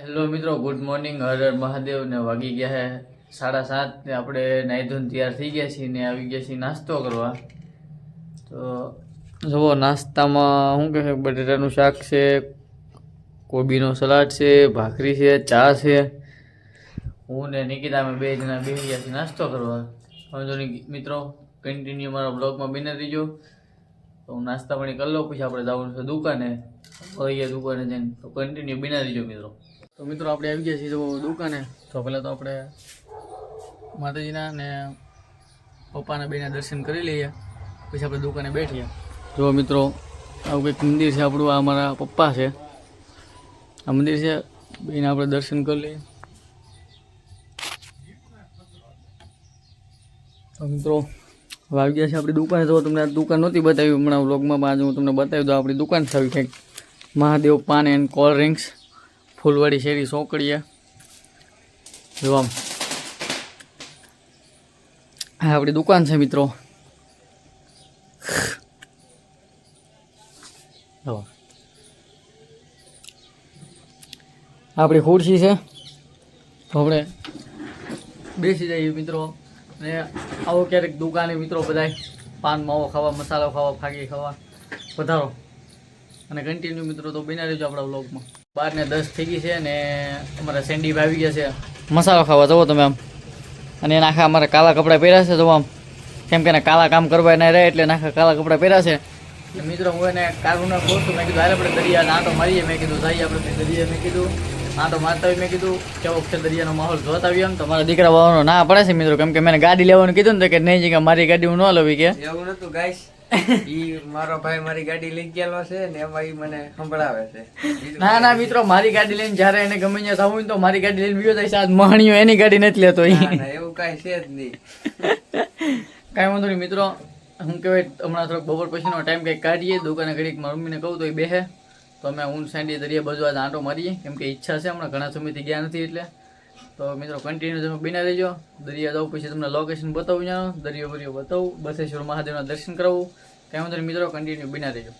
Hello મિત્રો, good morning. Har Har Mahadev વાગી ગયા છે સાડા સાત ને આપણે નાહી ધોઈને તૈયાર થઈ ગયા છીએ ને આવી ગયા છીએ નાસ્તો કરવા. તો જુઓ, નાસ્તામાં શું કહે છે? બટેટાનું શાક છે, કોબીનો સલાડ છે, ભાખરી છે, ચા છે. હું ને નિકિતા, અમે બે જણા બેસી ગયા છીએ નાસ્તો કરવા. નહીં મિત્રો કન્ટિન્યુ મારા બ્લોગમાં બને રહીજો. તો હું નાસ્તા પાણી કરી લઉં, પછી આપણે જવાનું છે દુકાને. મળીએ દુકાને જઈને તો કન્ટિન્યુ બિના રહીજો, મિત્રો. તો મિત્રો આપણે આવી ગયા છીએ તો દુકાને. તો પહેલાં તો આપણે માતાજીના ને પપ્પાના બેના દર્શન કરી લઈએ. પછી આપણે દુકાને બેઠીએ. જો મિત્રો, આવું કંઈક મંદિર છે આપણું, આ મારા પપ્પા છે. આ મંદિર છે બેને આપણે દર્શન કરી લઈએ. મિત્રો, હવે આવી ગયા છે આપણી દુકાને. તો તમને આ દુકાન નહોતી બતાવી. હમણાં વ્લોગમાં આજે હું તમને બતાવી દઉં. આપણી દુકાન છે કંઈક. Mahadev paan and cold drinks. Phulwadi શેરી સોકડીયા જો આમ. આ આપણી દુકાન છે મિત્રો. આપણી ખુરશી છે. તો આપણે બેસી જઈએ મિત્રો. અને આવો ક્યારેક દુકાને મિત્રો બધાય. પાન, માવો ખાવા, મસાલો ખાવા, ફાગી ખાવા. વધારો. અને કન્ટિન્યુ મિત્રો તો બના રહેજો આપણા વ્લોગમાં બાર ને દસ થઈ ગઈ છે ને અમારા સેન્ડી આવી ગયા છે. મસાલો ખાવા જવો તમે આમ. અને એના આખા અમારા કાળા કપડાં પહેર્યા છે તો આમ. કેમ કે કાળા કામ કરવા ના રહે એટલે નાખા કાળા કપડાં પહેર્યા છે. મિત્રો હું એને કારુના કહું મેં કીધું, હાલ આપણે દરિયા આંટો મારીએ. મેં કીધું, જઈએ આપણે દરિયા. મેં કીધું આંટો મારતા હોય. મેં કીધું, કેવો છે દરિયાનો માહોલ? જોતા આવ્યો એમ તો મારા દીકરા વાળવાનો ના પડે છે મિત્રો. કેમ કે મેં ગાડી લેવાનું કીધું ને કે નહીં, કે મારી ગાડી હું ન લવી કે. એવું નતું, ગાઈસ. ઈ મારો ભાઈ મારી ગાડી લઈ ગયેલો છે ને એમાં ઈ મને સંભળાવે છે. ના ના મિત્રો મારી ગાડી લઈને જ્યારે એને ગમે ત્યાં થવું તો મારી ગાડી લઈને બીજો થાય આજ મહાણીઓ એની ગાડી નથી લેતો ઈ. એવું કાંઈ છે જ નહીં. કાંઈ વાંધો નહીં મિત્રો હું કહેવાય હમણાં થોડોક બપોર પછીનો ટાઈમ કંઈક કાઢીએ દુકાને ઘડીક મારી મમ્મીને કહું તો એ બેહે. તો અમે ઊંડ સાંડી દરિયા બાજુ આજ આંટો મારીએ. કેમ કે ઈચ્છા છે હમણાં ઘણા સમયથી ગયા નથી એટલે. તો મિત્રો કન્ટિન્યુ તમે બિના રહેજો. દરિયા જાઉં પછી તમને લોકેશન બતાવું જાણો દરિયો બરિયો બતાવું. બસેશ્વર મહાદેવના દર્શન કરાવું. ત્યાં વાંધો મિત્રો કન્ટિન્યુ બિના રહેજો.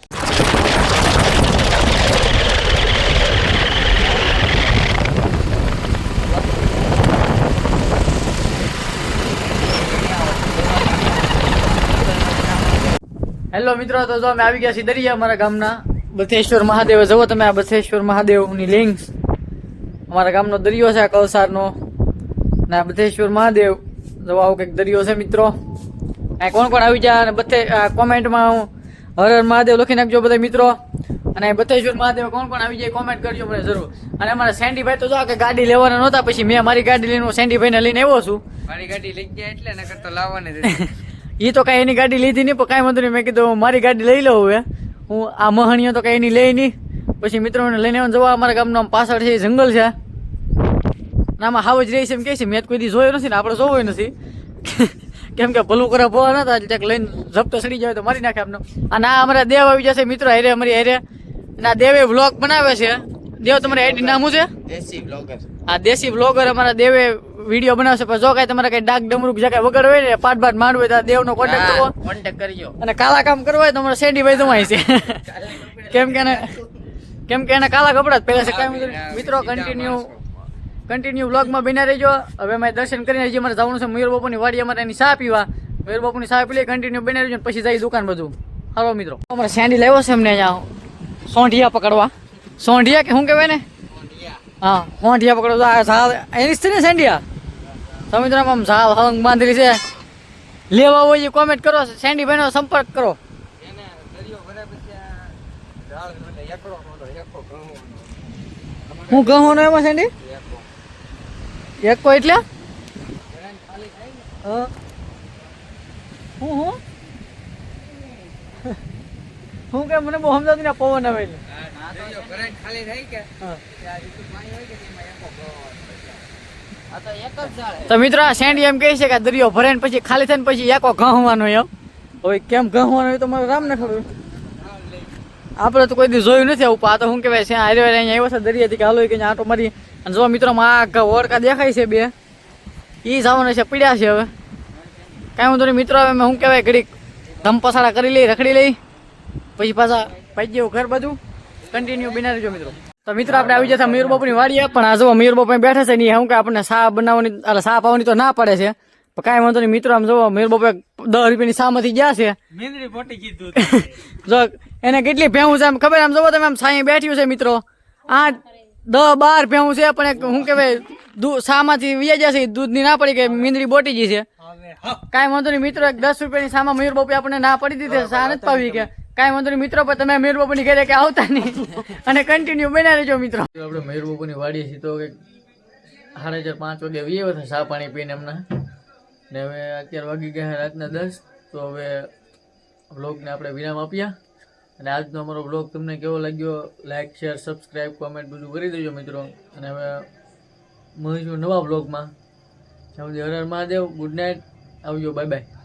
હેલો મિત્રો, તો જો અમે આવી ગયા છીએ દરિયા અમારા ગામના. બથેશ્વર મહાદેવ. જવો તમે આ બથેશ્વર મહાદેવની લિંક્સ અમારા ગામનો દરિયો છે આ કલસારનો. ને આ બથેશ્વર મહાદેવ. તો આવો કંઈક દરિયો છે મિત્રો. આ કોણ કોણ આવી જાય અને બધે કોમેન્ટમાં હું હર હર મહાદેવ લખી નાખજો બધા મિત્રો. અને બથેશ્વર મહાદેવ કોણ કોણ આવી જાય કોમેન્ટ કરજો મને જરૂર. અને અમારા સેન્ડીભાઈ તો જો કે ગાડી લેવાના નહોતા પછી મેં મારી ગાડી લઈને હું સેન્ડીભાઈને લઈને આવ્યો છું. મારી ગાડી લઈ ગયા એટલે નકર તો લાવવાની એ તો કાંઈ એની ગાડી લીધી નહીં પણ કાંઈ વાંધો નહીં. મેં કીધું મારી ગાડી લઈ લઉં હવે. હું આ મહણીઓ તો કાંઈ એની લઈ નહીં. પછી મિત્રોને લઈને આવવાનું જવા. અમારા ગામનો પાછળ છે જંગલ છે. અને આમાં હાવ જ રહી છે એમ કહે છે મેં કોઈ દી જોયો નથી ને આપણે જોવો નથી. કેમ કે ભલું કરે ભવા નતા એટલે લઈને ઝપટો સડી જાય તો મારી નાખે આમનો. અને આ અમારા દેવ આવી જશે મિત્રો હેરે અમારી હેરે. અને આ દેવે વ્લોગ બનાવે છે. દેવ તમારે આઈડી નામ શું છે? દેશી વ્લોગર આ દેશી વ્લોગર અમારા દેવે વીડિયો બનાવશે પણ જો કાંઈ તમારે કઈ ડાક ડમરૂક જે કાંઈ વગર હોય ને પાટ પાટ માંડવું હોય તો આ દેવનો કોન્ટેક્ટ કરો કોન્ટેક્ટ કરજો. અને કાળા કામ કરવા હોય તો શેડી ભાઈ તમારી છે. કેમ કે કેમ કે એના કાલા કપડા જ પહેલા છે. કાંઈ મિત્રો કન્ટિન્યુ કન્ટિન્યુ વ્લોગમાં બિના રહેજો. હવે અમે દર્શન કરીને હજી અમારે જવાનું છે મયુર બાપુની વાડી અમારે એની ચા પીવા. મયુર બાપુની ચા પી લઈ કન્ટિન્યુ બિના રહેજો પછી જઈ દુકાન બધું. હાલો મિત્રો. અમારે સેન્ડી લાવ્યો છે અમને અહીંયા. સોંઢિયા પકડવા. સોંઢિયા કે શું કહેવાય ને હા સોંઢિયા પકડો તો આ ઝાલ એની જ છે ને સેન્ડિયા સमुદ્રમાં આમ ઝાલ હલંગ બાંધેલી છે. લેવા હોય એ કોમેન્ટ કરો. સેન્ડી ભાઈનો સંપર્ક કરો એને દરિયો બરાબર છે આ એકડો ઘઉં હું ગહોનો એમાં સેન્ડી એકો એટલે? ને હા. હું હું? હું કે મને બહુ સમજાતું ને પવન આવે હા. તો મિત્રો આ સેન્ડી એમ કહે છે કે દરિયો ભરે પછી ખાલી થઈને પછી એકો ઘહવાનો એમ. હવે કેમ ઘહવાનો એ તો મને રામ ને ખબર. આપણે તો કોઈ દી જોયું નથી આવું. પાતો શું કહેવાય, છે, હારે વારે અહીંયા આવ્યો છે, દરિયાથી કે કે આટો મારી. અને જો મિત્રો આ ઓરકા દેખાય છે બે. એ જવાના છે, પીડ્યા છે હવે. કાંઈ વાંધો નહીં, મિત્રો, હવે શું કહેવાય, ઘડીક ધમપસાડા કરી લઈ, રખડી લઈ. પછી પાછા પાઈ જેવું ઘર બાજુ. કન્ટિન્યુ બિના રહેજો, મિત્રો. તો મિત્રો, આપણે આવી જતા મયુર બાપુની વાડીએ, પણ આ જો મયુર બાપુ બેઠા છે ને એ શું કે આપણને સા બનાવવાની, અરે સા પાવાની તો ના પડે છે. પણ કાંઈ વાંધો નહીં, મિત્રો, આમ જોવો મયુર બાપુ દસ રૂપિયાની સામાંથી ગયા છે. મીંદડી મોટી કીધું જો એને કેટલી ભેહું છે આમ ખબર આમ જોવો તમે આમ સાંઈ બેઠ્યું છે મિત્રો. આઠ દસ બાર ભેહું છે પણ એક શું કહેવાય દૂધ સામાંથી વ્યાજ છે દૂધની ના પડી કે મીંદડી બોટી ગઈ છે. કાંઈ વાંધો નહીં મિત્રો એક દસ રૂપિયાની સામા મયુર બાપુ આપણને ના પડી દીધી સા નથી પાવી કે. કાંઈ વાંધો નહીં મિત્રો પણ તમે મયુર બાપુની ઘરે કે આવતા નહીં. અને કન્ટિન્યુ બન્યા રહેજો મિત્રો. આપણે મયુર બાપુની વાડીએ છીએ તો સાડા ચાર પાંચ વાગે વીએ ચા પાણી પીને એમના ને હવે અત્યારે વાગી ગયા રાતના દસ, તો હવે બ્લોગને આપણે વિરામ આપ્યા. અને આજનો અમારો બ્લોગ તમને કેવો લાગ્યો લાઈક શેર સબસ્ક્રાઈબ કોમેન્ટ બધું કરી દેજો મિત્રો. અને હવે મળીશું નવા બ્લોગમાં હર હર મહાદેવ ગુડ નાઇટ આવજો બાય બાય